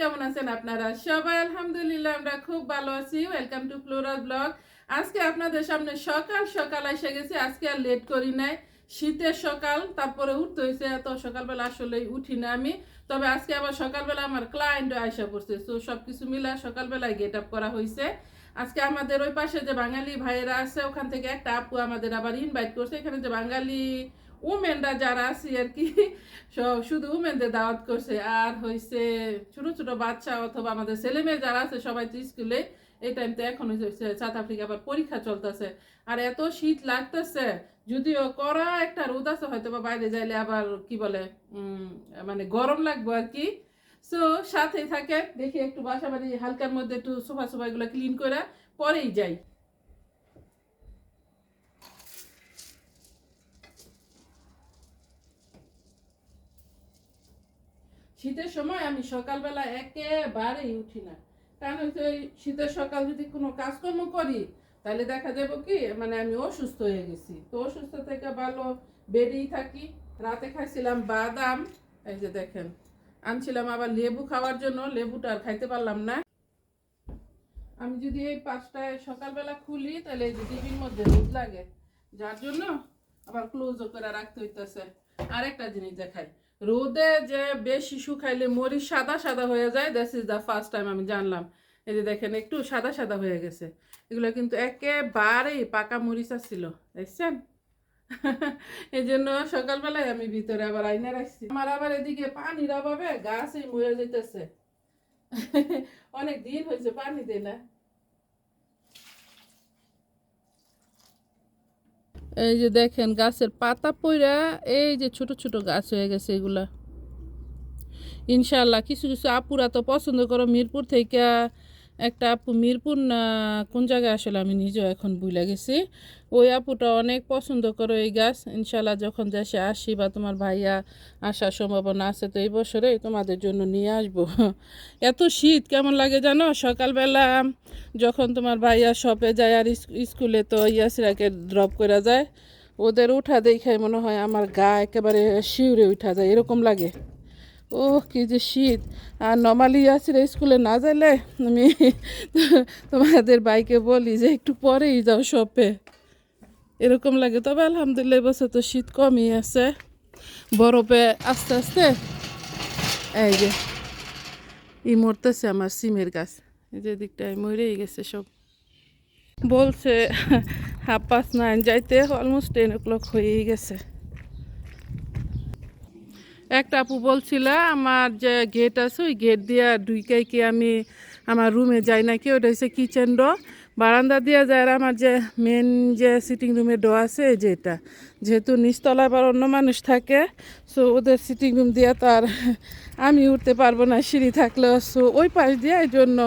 কেমন আছেন আপনারা? সবাই আলহামদুলিল্লাহ, আমরা খুব ভালো আছি। ওয়েলকাম টু ফ্লোরাল ব্লগ আজকে আপনাদের সামনে সকাল সকাল এসে আজকে আর লেট করি নাই। শীতের সকাল, তারপরে উঠতে হয়েছে এত সকালবেলা আসলে উঠি না আমি। তবে আজকে আবার সকালবেলা আমার ক্লায়েন্ট আয়সা পড়ছে। তো সব কিছু মিলা সকালবেলায় গেট আপ করা হয়েছে আজকে আমাদের ওই পাশে যে বাঙালি ভাইয়েরা আছে, ওখান থেকে একটা আপু আমাদের আবার ইনভাইট করছে। এখানে যে বাঙালি উমেনরা যারা আছে আর কি শুধু উমেনদের দাওয়াত করছে। আর হয়েছে ছোট ছোট বাচ্চা অথবা আমাদের ছেলে মেয়ে যারা আছে সবাই তো স্কুলে এই টাইম তো এখন সাউথ আফ্রিকা আবার পরীক্ষা চলতেছে। আর এত শীত লাগতেছে, যদিও করা একটা রোদ আছে হয়তো বা বাইরে যাইলে আবার কি বলে মানে গরম লাগবে আর কি। সো সাথে থাকে, দেখি একটু বাসা বাড়ি হালকার মধ্যে একটু সোফা সোফা গুলো ক্লিন করে পরেই যাই। শীতের সময় আমি সকালবেলা একেবারেই উঠি না। কারণ হচ্ছে শীতের সকাল যদি কোনো কাজকর্ম করি, তাহলে দেখা যাবে কি মানে আমি অসুস্থ হয়ে গেছি। তো অসুস্থ থেকে ভালো বেরিয়েই থাকি। রাতে খাইছিলাম বাদাম, এই যে দেখেন, আনছিলাম আবার লেবু খাওয়ার জন্য। লেবুটা আর খাইতে পারলাম না। আমি যদি এই পাঁচটায় সকালবেলা খুলি, তাহলে এই যে টিভির মধ্যে রোদ লাগে। যার জন্য আবার ক্লোজও করে রাখতে হইতেছে। আরেকটা জিনিস দেখাই। রোদে যে বেশি শুকাইলে মরিচ সাদা সাদা হয়ে যায় that is the first time আমি জানলাম। এই যে দেখেন, একটু সাদা সাদা হয়ে গেছে। এগুলো কিন্তু একেবারেই পাকা মরিচ ছিল দেখছেন? এই জন্য সকালবেলায় আমি ভিতরে আবার আইনা রাখছি। আমার আবার এদিকে পানির অভাবে গাছই মরে যেতেছে অনেক দিন হয়েছে পানি দেয় না। এই যে দেখেন, গাছের পাতা পইরা এই যে ছোট ছোট গাছ হয়ে গেছে এগুলা। ইনশাল্লাহ কিছু কিছু আপুরা তো পছন্দ করো মিরপুর থেকে একটা আপু মিরপুর না কোন জায়গায় আসলে আমি নিজেও এখন বুঝলে গেছি। ওই আপুটা অনেক পছন্দ করো এই গাছ। ইনশাল্লাহ যখন দেশে আসি বা তোমার ভাইয়া আসার সম্ভাবনা আছে তো এই বছরে তোমাদের জন্য নিয়ে আসব। এত শীত, কেমন লাগে জানো? সকালবেলা যখন তোমার ভাইয়া শপে যায় আর স্কুলে তো ইয়াসিরাকে ড্রপ করা যায়, ওদের উঠা দেখে মনে হয় আমার গা একেবারে শিউরে উঠা যায়। এরকম লাগে। ও কি যে শীত। আর নর্মালি আসলে স্কুলে না যাইলে আমি তোমাদের বাইকে বলি যে একটু পরেই যাও শপে এরকম লাগে। তবে আলহামদুলিল্লাহ এবছর তো শীত কমই আছে। বরফে আস্তে আস্তে। এই যে ই মরতেছে আমার সিমের গাছ। এই যে দিকটায় মরেই গেছে সব। বলছে, হাফ পাস নাইন যাইতে অলমোস্ট টেন ও ক্লক হয়েই গেছে। একটা আপু বলছিল, আমার যে গেট আছে, ওই গেট দিয়া ঢুইকাই কি আমি আমার রুমে যাই নাকি? ওটা হচ্ছে কিচেন ডো বারান্দা দিয়ে যায় আর আমার যে মেন যে সিটিং রুমের ডো আছে, এই যে এটা। যেহেতু নিচতলায় আবার অন্য মানুষ থাকে সো ওদের সিটিং রুম দিয়ে তো আর আমি উঠতে পারব না, সিঁড়ি থাকলেও। সো ওই পাশ দিয়ে এই জন্য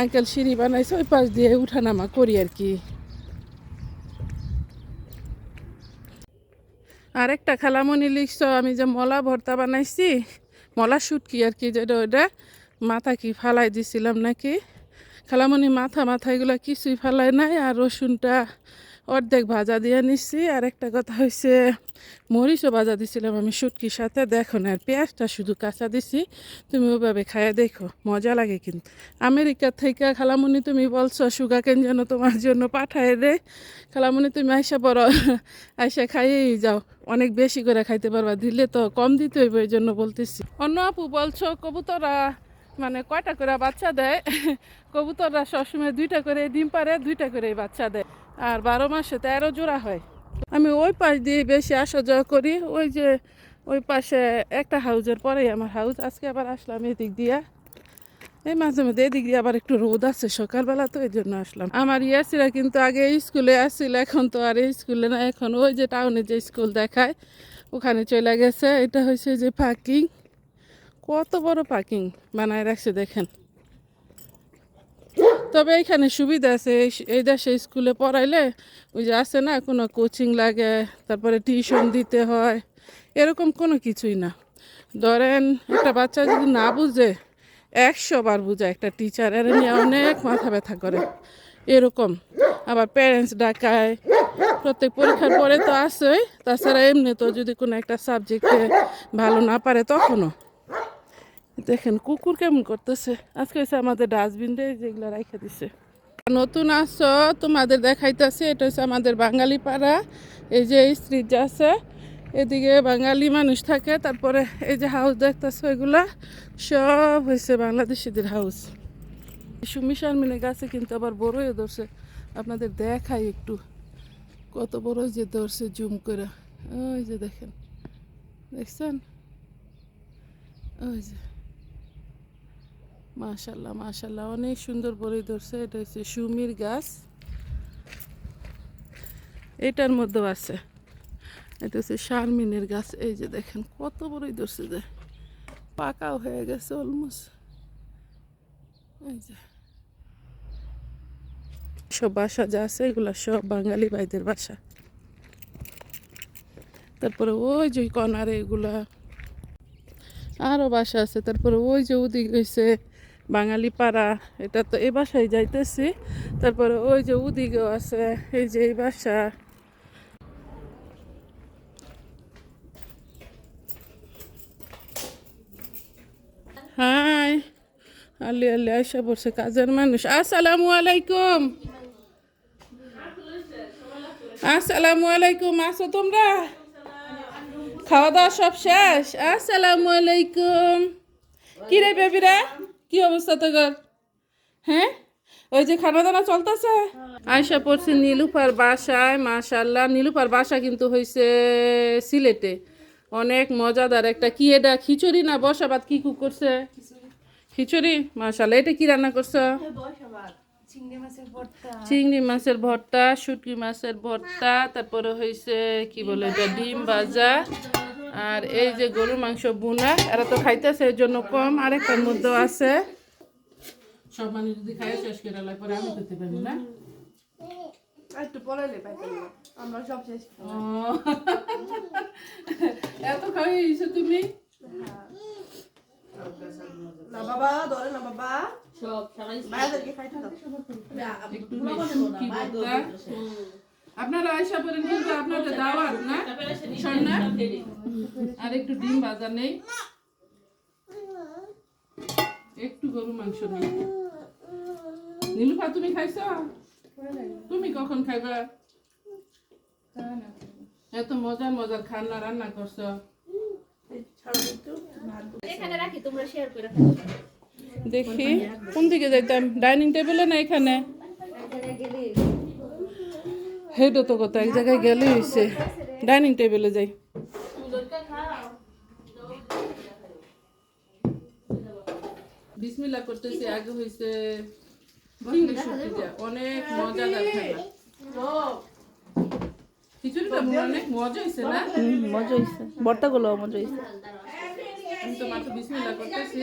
আঙ্কেল সিঁড়ি বানাইছে, ওই পাশ দিয়ে উঠানামা করি আর কি। আরেকটা খালামণি লিখছ, আমি যে মলা ভর্তা বানাইছি, মলা শুটকি আর কি যেটা ওটা মাথা কি ফালাই দিছিলাম নাকি? খালামণি মাথা মাথা এগুলো কিছুই ফালাই নাই, আর রসুনটা অর্ধেক ভাজা দিয়ে নিচ্ছি আর একটা কথা হয়েছে মরিচও ভাজা দিছিলাম আমি শুটকির সাথে। দেখো না, আর পেঁয়াজটা শুধু কাঁচা দিছি। তুমি ওভাবে খাইয়ে দেখো, মজা লাগে কিন্তু। আমেরিকা থেকে খালামণি তুমি বলছো সুগা কেন যেন তোমার জন্য পাঠায় দেয় খালামুনি, তুমি আইসা বড় আইসা খাইয়েই যাও। অনেক বেশি করে খাইতে পারবা, দিলে তো কম দিতে হইব এই জন্য বলতেছি। অন্য আপু বলছো কবুতরা মানে কয়টা করে বাচ্চা দেয়? কবুতররা সবসময় দুইটা করে ডিম পারে দুইটা করে বাচ্চা দেয়। আর বারো মাসে তেরো জোড়া হয়। আমি ওই পাশ দিয়ে বেশি আসা যাওয়া করি, ওই যে ওই পাশে একটা হাউজের পরেই আমার হাউজ। আজকে আবার আসলাম এদিক দিয়া। এই মাঝে মধ্যে এদিক দিয়ে আবার একটু রোদ আছে সকালবেলা, তো এই জন্য আসলাম। আমার ইয়াসিরা কিন্তু আগে স্কুলে আসছিল এখন তো আর স্কুলে না। এখন ওই যে টাউনে যে স্কুল দেখায়, ওখানে চলে গেছে। এটা হয়েছে যে পার্কিং। কত বড় পার্কিং বানায় রাখছে দেখেন। তবে এখানে সুবিধা আছে, এই- দেশে স্কুলে পড়াইলে ওই যে আছে না, কোনো কোচিং লাগে, তারপরে টিউশন দিতে হয়, এরকম কোনো কিছুই না। ধরেন, একটা বাচ্চা যদি না বুঝে, একশো বার বুঝে একটা টিচার এর নিয়ে অনেক মাথা ব্যথা করে, এরকম। আবার প্যারেন্টস ডাকায়, প্রত্যেক পরীক্ষার পরে তো আসেই তাছাড়া এমনি তো যদি কোনো একটা সাবজেক্টে ভালো না পারে, তখনও। দেখেন কুকুর কেমন করতেছে। আজকে হচ্ছে আমাদের ডাস্টবিন যেগুলো রাখা দিছে। নতুন আসছো তোমাদের দেখাইতেছে, এটা হচ্ছে আমাদের বাঙালি পাড়া। এই যে স্ট্রিট আছে, এদিকে বাঙালি মানুষ থাকে, তারপরে এই যে হাউস দেখতেছো এগুলা, সব হয়েছে বাংলাদেশিদের হাউস সুমি শারমিনে গাছে কিন্তু আবার বড়ই ধরছে। আপনাদের দেখাই একটু, কত বড় যে ধরছে জুম করে। ওই যে দেখেন, দেখছেন? ওই যে। মাশাল্লাহ মাশাল্লাহ অনেক সুন্দর বড়ই ধরছে। এটা হচ্ছে সুমির গাছ। এটার মধ্যেও আছে। এটা হচ্ছে শারমিনের গাছ। এই যে দেখেন, কত বড়ই ধরছে যে। পাকাও হয়ে গেছে অলমোস্ট। এই যে। সব বাসা যা আছে, এগুলো সব বাঙালি ভাইদের বাসা। তারপরে ওই যে কনারে এগুলা। আরও বাসা আছে। তারপরে ওই যে ওদিক হয়েছে বাঙালি পাড়া, এটা তো এই বাসায় যাইতেছি। তারপরে ওই যে ওদিকেও আছে, এই যে এই বাসা। হাই আলি আলি আইসা পড়ছে, কাজের মানুষ। আসসালামু আলাইকুম। আসসালামু আলাইকুম আসো তোমরা? খাওয়া দাওয়া সব শেষ? আসসালামু আলাইকুম। কি রে বেবিরা? কি অবস্থা তোর? হ্যাঁ? ওই যে খানা দানা চলতেছে? আয়সা পড়ছে নীলুফার বাসায় মাশাল্লাহ নীলুফার বাসা কিন্তু হয়েছে সিলেটে। অনেক মজাদার একটা কি এটা? খিচুড়ি না বসাবাদ কি কুক করছে? খিচুড়ি? মাশাল্লাহ এটা কি রান্না করছ? চিংড়ি মাছের ভর্তা। চিংড়ি মাছের ভর্তা শুটকি মাছের ভর্তা তারপরে হয়েছে কি বলে এটা? ডিম ভাজা। আর এই যে গরুর মাংস বুনা এরা তো খাইতেছে এর জন্য কম। আরেকটার মধ্যেও আছে। সব মানুষ যদি খাই শেষ করে লাই পরে আমি খেতে পারি না। আর একটু পাইতাম আমরা সব শেষ। এত খাইছো তুমি? না বাবা ধরে না বাবা। সব আপনারা আয়সা করেন কিন্তু আপনাদের দাওয়াত না সন্না আর একটু ডিম ভাজা নেই। একটু গরু মাংস নেই। নীলুফা তুমি খাইছো? তুমি কখন খাইবা? এত মজার মজার খান্না রান্না করছ। এখানে রাখি তোমরা শেয়ার করে দেখি কোন দিকে যাইতাম? ডাইনিং টেবিলে না এখানে? হেটো তো কত এক জায়গায় গেলে হয়েছে ডাইনিং টেবিলে যাই। বিসমিল্লাহ করতেছি আগে হয়েছে। অনেক মজাদার খানা খিচুড়িটা অনেক মজা হয়েছে না? মজা হইছে। ভর্তাগুলো মজা হইছে। আমি তো মাত্র বিসমিল্লাহ করতেছি।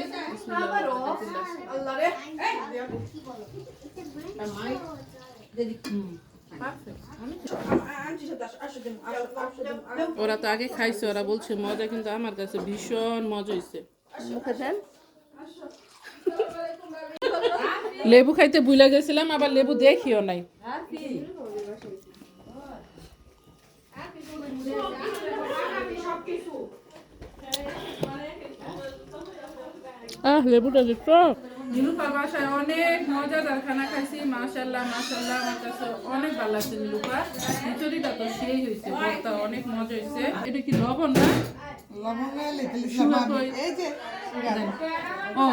ওরা তো আগে খাইছে, ওরা বলছে মজা, কিন্তু আমার কাছে ভীষণ মজা হয়েছে লেবু খাইতে ভুলে গেছিলাম, আবার লেবু দেখিও নাই। আহ, লেবুটা যে নীলুফার বাসায় অনেক মজাদার খানা খাইছি মাশাল্লাহ মাশাল্লাহ আমার কাছে অনেক ভালো লাগছে নীলুফা খিচুড়িটা তো সেই হয়েছে ভর্তা অনেক মজা হয়েছে এটা কি লবণ না? ও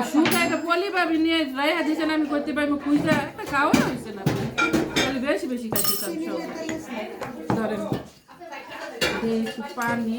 পলি ভাবি নিয়ে রাইহা দিয়েছেন আমি করতে পারব খুঁজা একটা খাওয়া হয়েছে না তাহলে বেশি বেশি খাইতে সব। ধরেন পানি।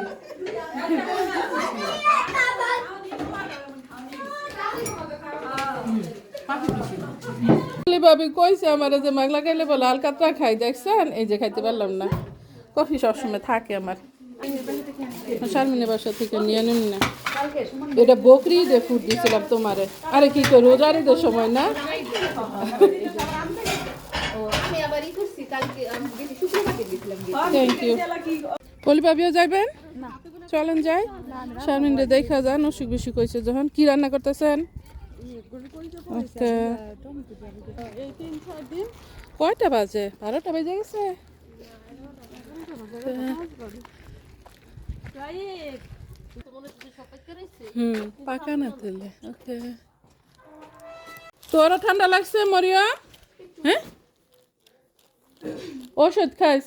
ভাবি কইছে আমার যে মাগলা খাইলে বলে আলকাতরা খাই দেখছেন? এই যে খাইতে পারলাম না। কফি সবসময় থাকে আমার। শারমিনের বাসা থেকে নিয়ে নিন না। এটা বকরি ঈদে ফুড দিয়েছিলাম তোমারে। আরে কি কই রোজার ঈদের সময় না? ভাবিও যাইবেন? চলেন যাই। শারমিনরে দেখা যান অসুখ বিসুখ হয়েছে যখন। কি রান্না করতেছেন? কয়টা বাজে? বারোটা বেজে গেছে? হুম, পাকা না তাহলে ওকে। তোরও ঠান্ডা লাগছে, মরিয়া? হ্যাঁ? ওষুধ খাইস?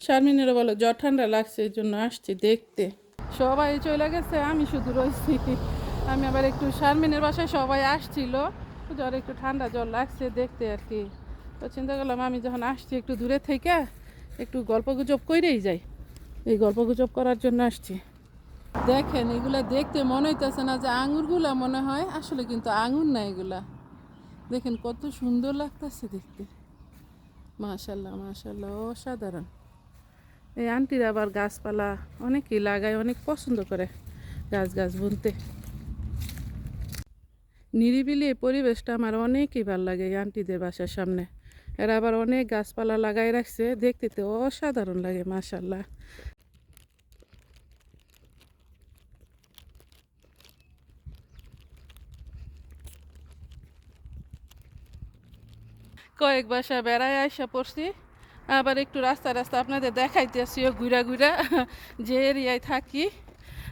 শারমিনেরও বলো, জ্বর ঠান্ডা লাগছে, এই জন্য আসছি দেখতে। সবাই চলে গেছে, আমি শুধু রয়েছি আমি আবার একটু শারমিনের বাসায় সবাই আসছিল। জ্বর একটু ঠান্ডা জ্বর লাগছে দেখতে আর কি। তো চিন্তা করলাম আমি যখন আসছি একটু দূরে থেকে, একটু গল্প গুজব করেই যাই। এই গল্প গুজব করার জন্য আসছি। দেখেন, এগুলা দেখতে মনে হইতেছে না যে আঙুরগুলা মনে হয়, আসলে কিন্তু আঙুর না এগুলা। দেখেন কত সুন্দর লাগতেছে দেখতে। মাশাল্লাহ মাশাল্লাহ অসাধারণ। এই আন্টিরা আবার গাছপালা অনেকেই লাগায়, অনেক পছন্দ করে গাছ গাছ বুনতে। নিরিবিলি এই পরিবেশটা আমার অনেকই ভালো লাগে আন্টিদের বাসার সামনে। এরা আবার অনেক গাছপালা লাগাই রাখছে, দেখতে তো অসাধারণ লাগে মাশাল্লাহ কয়েক বাসা বেড়ায় আসা পড়ছি, আবার একটু রাস্তা রাস্তা আপনাদের দেখাইতেছিও ঘুরা ঘুরা যে এরিয়ায় থাকি।